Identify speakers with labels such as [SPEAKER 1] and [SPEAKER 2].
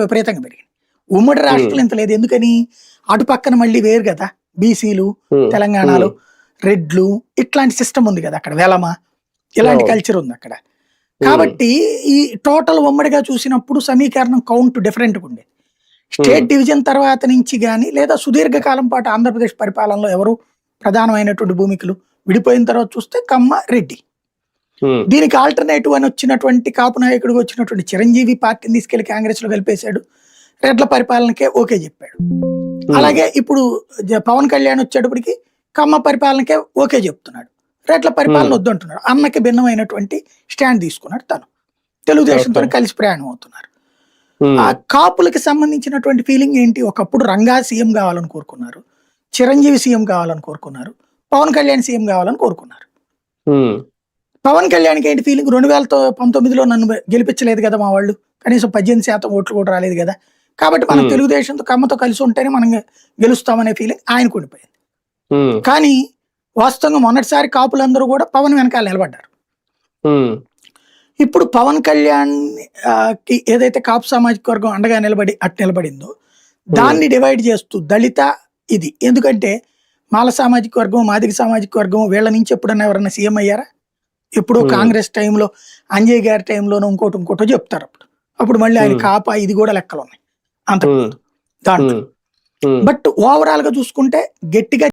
[SPEAKER 1] రాజకీయాలు విపరీతంగా పెరిగాయి. ఉమ్మడి రాష్ట్రంలో ఇంత లేదు. ఎందుకని? అటు పక్కన మళ్ళీ వేరు కదా. బీసీలు తెలంగాణలో రెడ్లు ఇట్లాంటి సిస్టమ్ ఉంది కదా అక్కడ వెలమ. ఇలాంటి. కల్చర్ ఉంది అక్కడ. కాబట్టి ఈ టోటల్ ఉమ్మడిగా చూసినప్పుడు సమీకరణం కౌంట్ డిఫరెంట్గా ఉండేది స్టేట్ డివిజన్ తర్వాత నుంచి కానీ లేదా సుదీర్ఘకాలం పాటు ఆంధ్రప్రదేశ్ పరిపాలనలో ఎవరు ప్రధానమైనటువంటి భూమికలు విడిపోయిన తర్వాత చూస్తే కమ్మ రెడ్డి. దీనికి ఆల్టర్నేటివ్ అని వచ్చినటువంటి కాపు నాయకుడిగా వచ్చినటువంటి చిరంజీవి పార్టీని తీసుకెళ్ళి కాంగ్రెస్లో కలిపేశాడు. రెడ్ల పరిపాలనకే ఓకే చెప్పాడు.
[SPEAKER 2] ఉమ్,
[SPEAKER 1] అలాగే ఇప్పుడు పవన్ కళ్యాణ్ వచ్చేటప్పటికి కమ్మ పరిపాలనకే ఓకే చెప్తున్నాడు. రెడ్ల పరిపాలన
[SPEAKER 2] Hmm.
[SPEAKER 1] వద్దంటున్నాడు. అన్నకి భిన్నమైనటువంటి స్టాండ్ తీసుకున్నాడు తను. తెలుగుదేశంతో. కలిసి ప్రయాణం అవుతున్నారు. ఆ కాపులకి సంబంధించినటువంటి ఫీలింగ్ ఏంటి? ఒకప్పుడు రంగా సీఎం కావాలని కోరుకున్నారు. చిరంజీవి సీఎం కావాలని కోరుకున్నారు. పవన్ కళ్యాణ్ సీఎం కావాలని కోరుకున్నారు. పవన్ కళ్యాణ్కి ఏంటి ఫీలింగ్ రెండు వేల పంతొమ్మిదిలో నన్ను గెలిపించలేదు కదా మా వాళ్ళు. కనీసం పద్దెనిమిది శాతం ఓట్లు కూడా రాలేదు కదా. కాబట్టి మనం. తెలుగుదేశంతో కమ్మతో కలిసి ఉంటేనే మనం గెలుస్తామనే ఫీలింగ్ ఆయనకు ఉండిపోయింది. కానీ వాస్తవంగా మొన్నటిసారి కాపులందరూ కూడా పవన్ వెనకాల నిలబడ్డారు. ఇప్పుడు పవన్ కళ్యాణ్కి ఏదైతే కాపు సామాజిక వర్గం అండగా నిలబడి అటు నిలబడిందో దాన్ని డివైడ్ చేస్తూ దళిత ఇది. ఎందుకంటే మాల సామాజిక వర్గం మాదిగ సామాజిక వర్గం వీళ్ళ నుంచి ఎప్పుడన్నా ఎవరన్నా సీఎం అయ్యారా?
[SPEAKER 2] Hmm.
[SPEAKER 1] కాంగ్రెస్ టైంలో అంజయ్ గారి టైంలోనూ ఇంకోటి ఇంకోటో చెప్తారు అప్పుడు అప్పుడు మళ్ళీ ఆయన. కాపా ఇది కూడా లెక్కలు ఉన్నాయి అంత దాంట్లో. బట్ ఓవరాల్గా చూసుకుంటే గట్టిగా